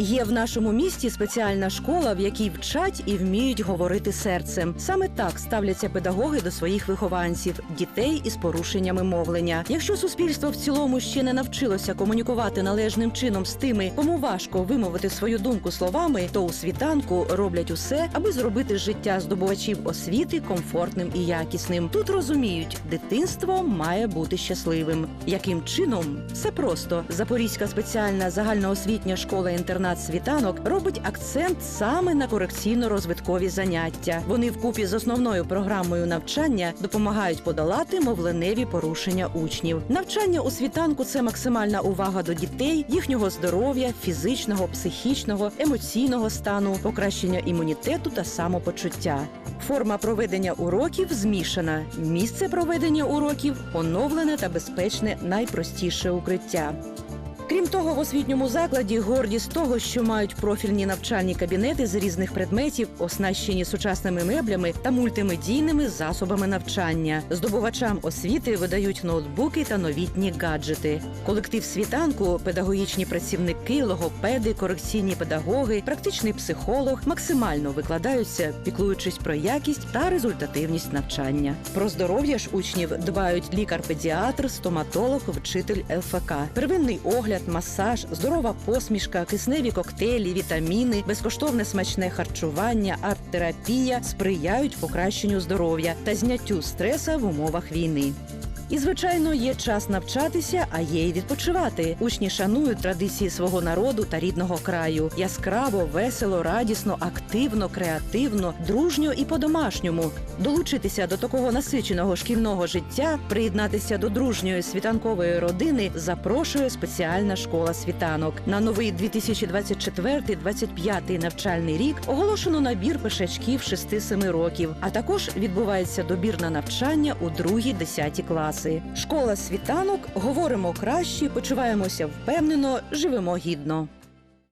Є в нашому місті спеціальна школа, в якій вчать і вміють говорити серцем. Саме так ставляться педагоги до своїх вихованців, дітей із порушеннями мовлення. Якщо суспільство в цілому ще не навчилося комунікувати належним чином з тими, кому важко вимовити свою думку словами, то у світанку роблять усе, аби зробити життя здобувачів освіти комфортним і якісним. Тут розуміють, дитинство має бути щасливим. Яким чином? Все просто Запорізька спеціальна загальноосвітня школа-інтернат світанок робить акцент саме на корекційно-розвиткові заняття. Вони вкупі з основною програмою навчання допомагають подолати мовленеві порушення учнів. Навчання у світанку це максимальна увага до дітей, їхнього здоров'я, фізичного, психічного, емоційного стану, покращення імунітету та самопочуття. Форма проведення уроків змішана. Місце проведення уроків оновлене та безпечне найпростіше укриття. Крім того, в освітньому закладі гордість того, що мають профільні навчальні кабінети з різних предметів, оснащені сучасними меблями та мультимедійними засобами навчання. Здобувачам освіти видають ноутбуки та новітні гаджети. Колектив світанку, педагогічні працівники, логопеди, корекційні педагоги, практичний психолог максимально викладаються, піклуючись про якість та результативність навчання. Про здоров'я ж учнів дбають лікар-педіатр, стоматолог, вчитель ЛФК, первинний огляд, масаж, здорова посмішка, кисневі коктейлі, вітаміни, безкоштовне смачне харчування, арт-терапія сприяють покращенню здоров'я та зняттю стреса в умовах війни. І, звичайно, є час навчатися, а є й відпочивати. Учні шанують традиції свого народу та рідного краю. Яскраво, весело, радісно, активно, креативно, дружньо і по-домашньому. Долучитися до такого насиченого шкільного життя, приєднатися до дружньої світанкової родини запрошує спеціальна школа світанок. На новий 2024-2025 навчальний рік оголошено набір пешачків 6-7 років, а також відбувається добір на навчання у 2-10 класи. Школа світанок говоримо краще, почуваємося впевнено, живемо гідно.